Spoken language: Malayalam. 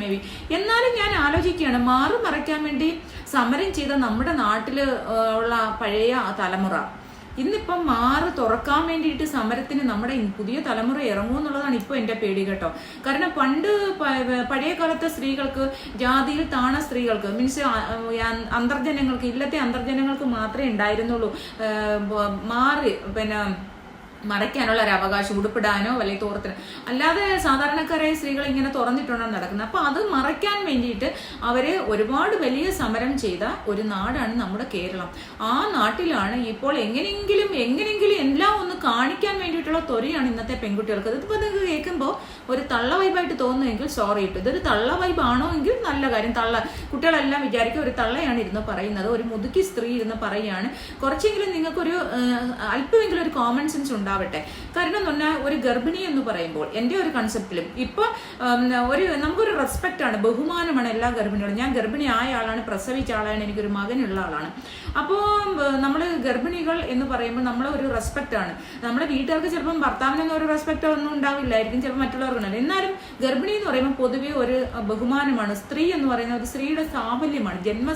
മേ ബി എന്നാലും ഞാൻ ആലോചിക്കുകയാണ് മാറി മറയ്ക്കാൻ വേണ്ടി സമരം ചെയ്ത നമ്മുടെ നാട്ടിൽ ഉള്ള പഴയ തലമുറ. ഇന്നിപ്പം മാറ് തുറക്കാൻ വേണ്ടിയിട്ട് സമരത്തിന് നമ്മുടെ പുതിയ തലമുറ ഇറങ്ങും എന്നുള്ളതാണ് ഇപ്പോൾ എന്റെ പേടി കേട്ടോ. കാരണം പണ്ട് പഴയ കാലത്തെ സ്ത്രീകൾക്ക് ജാതിയിൽ താണ സ്ത്രീകൾക്ക് മീൻസ് അന്തർജനങ്ങൾക്ക് ഇല്ലത്തെ അന്തർജനങ്ങൾക്ക് മാത്രമേ ഉണ്ടായിരുന്നുള്ളൂ. മാറി പിന്നെ മറയ്ക്കാനുള്ള ഒരു അവകാശം ഉടുപ്പിടാനോ അല്ലെങ്കിൽ തോർത്തിനോ അല്ലാതെ സാധാരണക്കാരായ സ്ത്രീകൾ ഇങ്ങനെ തുറന്നിട്ടുണ്ടോ നടക്കുന്നത് അപ്പൊ അത് മറയ്ക്കാൻ വേണ്ടിയിട്ട് അവർ ഒരുപാട് വലിയ സമരം ചെയ്ത ഒരു നാടാണ് നമ്മുടെ കേരളം. ആ നാട്ടിലാണ് ഇപ്പോൾ എങ്ങനെയെങ്കിലും എങ്ങനെയെങ്കിലും എല്ലാം ഒന്ന് കാണിക്കാൻ വേണ്ടിയിട്ടുള്ള ത്വരയാണ് ഇന്നത്തെ പെൺകുട്ടികൾക്ക്. ഇതിപ്പോ നിങ്ങൾക്ക് കേൾക്കുമ്പോൾ ഒരു തള്ള വൈബായിട്ട് തോന്നുമെങ്കിൽ സോറി ഇട്ടു ഇതൊരു തള്ള വൈബ് ആണോ എങ്കിൽ നല്ല കാര്യം. തള്ള കുട്ടികളെല്ലാം വിചാരിക്കും ഒരു തള്ളയാണ് ഇരുന്ന് പറയുന്നത്. ഒരു മുതുക്കി സ്ത്രീ ഇരുന്ന് പറയുകയാണ്. കുറച്ചെങ്കിലും നിങ്ങൾക്കൊരു അല്പമെങ്കിലും ഒരു കോമൺ സെൻസ് ഉണ്ടാവട്ടെ. കാരണം എന്ന് പറഞ്ഞാൽ ഒരു ഗർഭിണി എന്ന് പറയുമ്പോൾ എന്റെ ഒരു കൺസെപ്റ്റിലും ഇപ്പൊ ഉം, ഒരു നമുക്കൊരു റെസ്പെക്റ്റ് ആണ്. ബഹുമാനമാണ് എല്ലാ ഗർഭിണികളും ഞാൻ ഗർഭിണി ആയ ആളാണ് പ്രസവിച്ച ആളാണ് എനിക്കൊരു മകനുള്ള ആളാണ്. അപ്പോൾ നമ്മൾ ഗർഭിണികൾ എന്ന് പറയുമ്പോൾ നമ്മളെ ഒരു റെസ്പെക്റ്റ് ആണ്. നമ്മുടെ വീട്ടുകാർക്ക് ചിലപ്പം ഭർത്താവിനൊന്നും ഒരു റെസ്പെക്റ്റ് ഒന്നും ഉണ്ടാവില്ലായിരിക്കും ചിലപ്പോൾ മറ്റുള്ളവർക്കുണ്ടാവും എന്നാലും ഗർഭിണി എന്ന് പറയുമ്പോൾ പൊതുവെ ഒരു ബഹുമാനമാണ്. സ്ത്രീ എന്ന് പറയുന്നത് ഒരു സ്ത്രീയുടെ സാഫല്യമാണ് ജന്മ